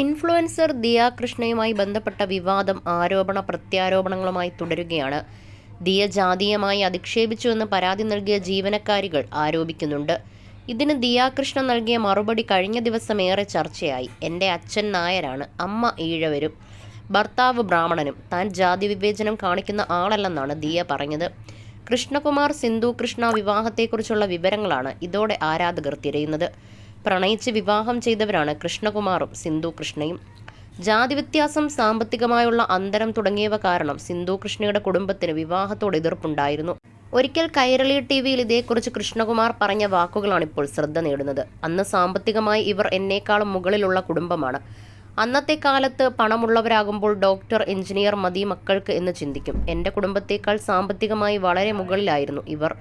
Influencer Diya കൃഷ്ണയുമായി ബന്ധപ്പെട്ട വിവാദം ആരോപണ പ്രത്യാരോപണങ്ങളുമായി തുടരുകയാണ്. ദിയ ജാതീയമായി അധിക്ഷേപിച്ചുവെന്ന് പരാതി നൽകിയ ജീവനക്കാരികൾ ആരോപിക്കുന്നുണ്ട്. ഇതിന് ദിയ കൃഷ്ണ നൽകിയ മറുപടി കഴിഞ്ഞ ദിവസം ഏറെ ചർച്ചയായി. എന്റെ അച്ഛൻ നായരാണ്. അമ്മ ഈഴവരും. ഭർത്താവ് ബ്രാഹ്മണനും. താൻ ജാതി വിവേചനം കാണിക്കുന്ന ആളല്ലെന്നാണ് ദിയ പറഞ്ഞത്. കൃഷ്ണകുമാർ സിന്ധു കൃഷ്ണ വിവാഹത്തെക്കുറിച്ചുള്ള വിവരങ്ങളാണ് ഇതോടെ ആരാധകർ തിരയുന്നത്. പ്രണയിച്ച് വിവാഹം ചെയ്തവരാണ് കൃഷ്ണകുമാറും സിന്ധു കൃഷ്ണയും. ജാതി വ്യത്യാസം സാമ്പത്തികമായുള്ള അന്തരം തുടങ്ങിയവ കാരണം സിന്ധു കൃഷ്ണയുടെ കുടുംബത്തിന് വിവാഹത്തോട് എതിർപ്പുണ്ടായിരുന്നു. ഒരിക്കൽ കൈരളി ടി വിയിൽ ഇതേക്കുറിച്ച് കൃഷ്ണകുമാർ പറഞ്ഞ വാക്കുകളാണ് ഇപ്പോൾ ശ്രദ്ധ നേടുന്നത്. അന്ന് സാമ്പത്തികമായി ഇവർ എന്നേക്കാളും മുകളിലുള്ള കുടുംബമാണ്. അന്നത്തെ കാലത്ത് പണമുള്ളവരാകുമ്പോൾ ഡോക്ടർ എഞ്ചിനീയർ മതി മക്കൾക്ക് എന്ന് ചിന്തിക്കും. എന്റെ കുടുംബത്തേക്കാൾ സാമ്പത്തികമായി വളരെ മുകളിലായിരുന്നു ഇവർ.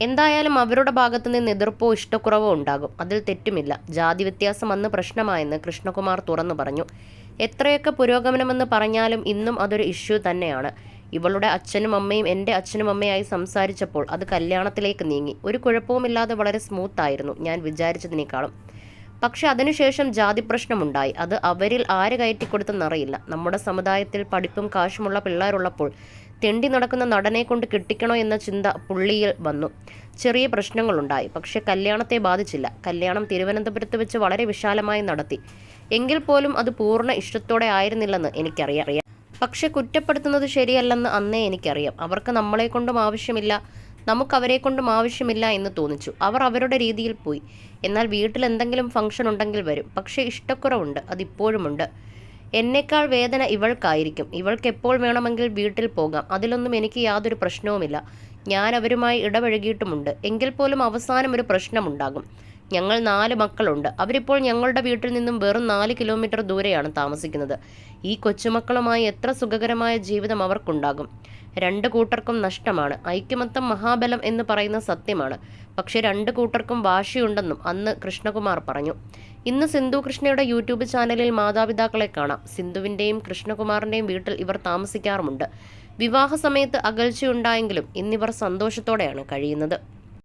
എന്തായാലും അവരുടെ ഭാഗത്തു നിന്ന് എതിർപ്പോ ഇഷ്ടക്കുറവോ ഉണ്ടാകും. അതിൽ തെറ്റുമില്ല. ജാതി വ്യത്യാസം അന്ന് പ്രശ്നമായെന്ന് കൃഷ്ണകുമാർ തുറന്നു പറഞ്ഞു. എത്രയൊക്കെ പുരോഗമനമെന്ന് പറഞ്ഞാലും ഇന്നും അതൊരു ഇഷ്യൂ തന്നെയാണ്. ഇവളുടെ അച്ഛനും അമ്മയും എന്റെ അച്ഛനും അമ്മയായി സംസാരിച്ചപ്പോൾ അത് കല്യാണത്തിലേക്ക് നീങ്ങി. ഒരു കുഴപ്പവുമില്ലാതെ വളരെ സ്മൂത്ത് ആയിരുന്നു. ഞാൻ വിചാരിച്ചതിനേക്കാളും. പക്ഷെ അതിനുശേഷം ജാതി പ്രശ്നമുണ്ടായി. അത് അവരിൽ ആര് കയറ്റിക്കൊടുത്തെന്നറിയില്ല. നമ്മുടെ സമുദായത്തിൽ പഠിപ്പും കാശുമുള്ള പിള്ളേരുള്ളപ്പോൾ തെണ്ടി നടക്കുന്ന നടനെ കൊണ്ട് കിട്ടിക്കണോ എന്ന ചിന്ത പുള്ളിയിൽ വന്നു. ചെറിയ പ്രശ്നങ്ങളുണ്ടായി. പക്ഷേ കല്യാണത്തെ ബാധിച്ചില്ല. കല്യാണം തിരുവനന്തപുരത്ത് വെച്ച് വളരെ വിശാലമായി നടത്തി. എങ്കിൽ പോലും അത് പൂർണ ഇഷ്ടത്തോടെ ആയിരുന്നില്ലെന്ന് എനിക്കറിയാം. പക്ഷെ കുറ്റപ്പെടുത്തുന്നത് ശരിയല്ലെന്ന് അന്നേ എനിക്കറിയാം. അവർക്ക് നമ്മളെ കൊണ്ടും ആവശ്യമില്ല. നമുക്ക് അവരെ കൊണ്ടും ആവശ്യമില്ല എന്ന് തോന്നിച്ചു. അവർ അവരുടെ രീതിയിൽ പോയി. എന്നാൽ വീട്ടിൽ എന്തെങ്കിലും ഫംഗ്ഷൻ ഉണ്ടെങ്കിൽ വരും. പക്ഷേ ഇഷ്ടക്കുറവുണ്ട്. അതിപ്പോഴുമുണ്ട്. എന്നേക്കാൾ വേദന ഇവൾക്കായിരിക്കും. ഇവൾക്ക് എപ്പോൾ വേണമെങ്കിൽ വീട്ടിൽ പോകാം. അതിലൊന്നും എനിക്ക് യാതൊരു പ്രശ്നവുമില്ല. ഞാൻ അവരുമായി ഇടപഴകിയിട്ടുമുണ്ട്. എങ്കിൽ പോലും അവസാനം ഒരു പ്രശ്നമുണ്ടാകും. ഞങ്ങൾ നാല് മക്കളുണ്ട്. അവരിപ്പോൾ ഞങ്ങളുടെ വീട്ടിൽ നിന്നും വെറും നാല് കിലോമീറ്റർ ദൂരെയാണ് താമസിക്കുന്നത്. ഈ കൊച്ചുമക്കളുമായി എത്ര സുഖകരമായ ജീവിതം അവർക്കുണ്ടാകും. രണ്ട് കൂട്ടർക്കും നഷ്ടമാണ്. ഐക്യമത്തം മഹാബലം എന്ന് പറയുന്ന സത്യമാണ്. പക്ഷേ രണ്ട് കൂട്ടർക്കും വാശിയുണ്ടെന്നും അന്ന് കൃഷ്ണകുമാർ പറഞ്ഞു. ഇന്ന് സിന്ധു കൃഷ്ണയുടെ യൂട്യൂബ് ചാനലിൽ മാതാപിതാക്കളെ കാണാം. സിന്ധുവിന്റെയും കൃഷ്ണകുമാറിന്റെയും വീട്ടിൽ ഇവർ താമസിക്കാറുമുണ്ട്. വിവാഹ സമയത്ത് അകൽച്ചയുണ്ടായെങ്കിലും ഇന്നിവർ സന്തോഷത്തോടെയാണ് കഴിയുന്നത്.